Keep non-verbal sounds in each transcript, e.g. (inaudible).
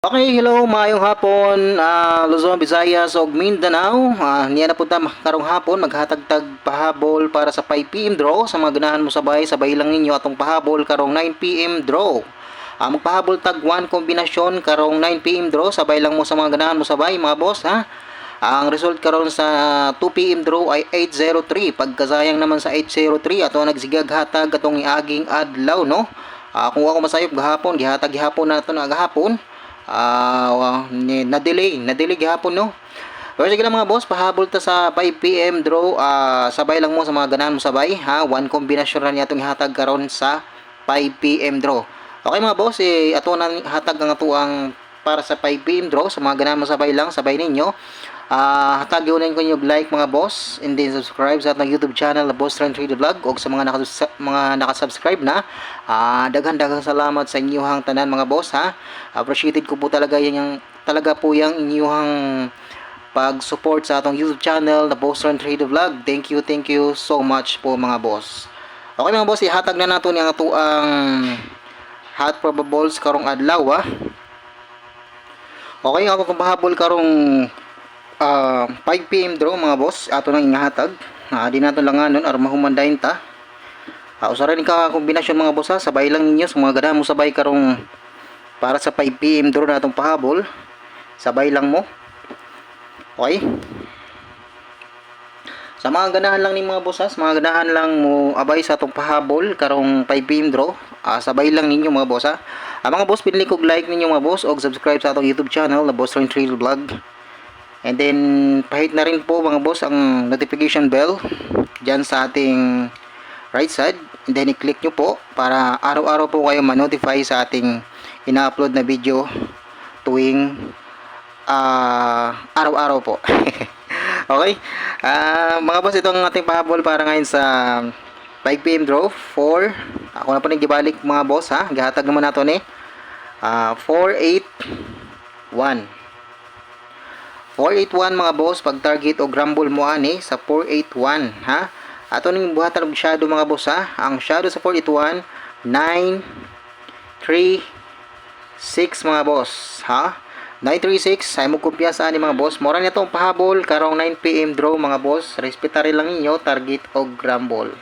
Okay, hello, maayong hapon, ah, Luzon, Visayas, ug Mindanao. Ah, niya na punta karong hapon maghatag-tag pahabol para sa 5 PM draw sa mga ganahan mo sabay, sabay lang ninyo atong pahabol karong 9 PM draw. Ah, magpahabol tag 1 kombinasyon karong 9 PM draw, sabay lang mo sa mga ganahan mo sabay, mga boss, ha? Ang result karon sa 2 PM draw ay 803. Pagkasayang naman sa 803 ato nagsigag hatag atong iaging adlaw, no? Ah, kung ako masayop gahapon, gihatag gihapon nato na gahapon. Ni na-delay, na-delay gihapon no. Pero sige lang mga boss, pahabol ta sa 5 PM draw, ah, sabay lang mo sa mga ganahan mo sabay, ha. One kombinasyon ra niya atong ihatag karon sa 5 PM draw. Okay mga boss, eh, ato na hatag ang ato ang para sa 5 PM draw sa mga ganahan mo sabay lang, sabay ninyo. Ah, hatag yun ko yung like mga boss and then subscribe sa atong YouTube channel na Boss Trend Trade Vlog o sa mga naka mga naka-subscribe na. Ah, daghan-daghang salamat sa inyong tanan mga boss ha. Appreciated ko po talaga yung talaga po yung inyong pag-support sa atong YouTube channel na Boss Trend Trade Vlog. Thank you, thank you so much po mga boss. Okay mga boss, ihatag na nato ang ato ang hot probables karong adlaw ha. Okay, ako kung pahabol karong ah 5 PM draw mga boss. Ato nang ingahatag uh, di nato lang anon aron mahumandahin ta. Uh, usara ni ka kombinasyon mga boss ha? Sabay lang ninyo sa mga ganahan mo sabay karong para sa 5 PM draw natong pahabol. Sabay lang mo. Okay? Sa mga ganahan lang ni mga boss sa mga ganahan lang mo abay sa atong pahabol karong 5 PM draw ah, sabay lang ninyo mga boss ha? Ah, mga boss pinili kog like ninyo mga boss og subscribe sa atong YouTube channel na Boss Train Trail Vlog And then, pahit na rin po mga boss ang notification bell dyan sa ating right side. And then, i-click nyo po para araw-araw po kayo ma-notify sa ating ina-upload na video tuwing ah, araw-araw po. (laughs) okay? Ah, mga boss, ito ang ating pahabol para ngayon sa 5pm draw. 4. Ako na po nagibalik mga boss ha. Gahatag naman nato ni. Ah, 4, 8, 1. 481 mga boss pag target o grumble mo ani sa 481 ha? Ato ning buhatan og shadow mga boss ha? Ang shadow sa 481 9 3 6 mga boss ha? 936 ay mo kumpiyansa ani mga boss. Mora na tong pahabol karong 9 pm draw mga boss. Respetary lang ninyo target o grumble.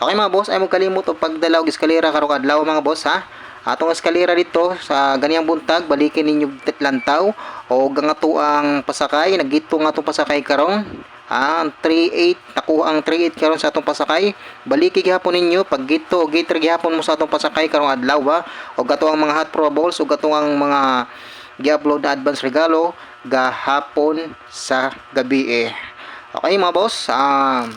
Okay mga boss ay mo kalimot og pagdala og eskalera karong adlaw mga boss ha atong eskalera dito sa ganiyang buntag balikin ninyo lantaw o gangato ang pasakay. Nagito nga atong pasakay karon ah 38 nakuha ang 38 karon sa atong pasakay. Baliki gihapon ninyo. Pag gito o gito gihapon mo sa atong pasakay karong adlaw ba? O gato ang mga hot probables o gato ang mga gi-upload na advance regalo gahapon sa gabi eh. Okay mga boss um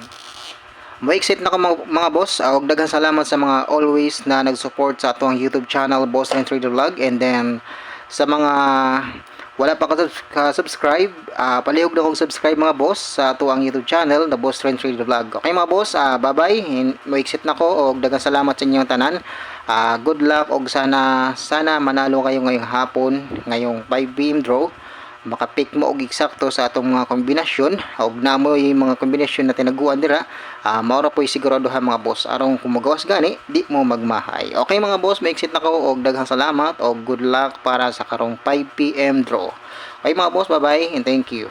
Maiksit na ko mga, mga boss. Uh, og daghang salamat sa mga always na nag-support sa atong YouTube channel Boss and Trader Vlog and then sa mga wala pa ka-subscribe, uh, palihog na kong subscribe mga boss sa ato ang YouTube channel na Boss Trend Trader Vlog. Okay mga boss, uh, bye-bye. Maiksit na ko og daghang salamat sa inyong tanan. Uh, good luck og sana sana manalo kayo ngayong hapon, ngayong 5 PM draw makapick mo og eksakto sa atong mga kombinasyon. Og namo yung mga kombinasyon na tinaguan dira. Uh, maura po siguraduhan mga boss. Aron kung magawas gani di mo magmahay. Okay mga boss may exit na ko og daghang salamat og good luck para sa karong 5pm draw. Okay mga boss bye bye and thank you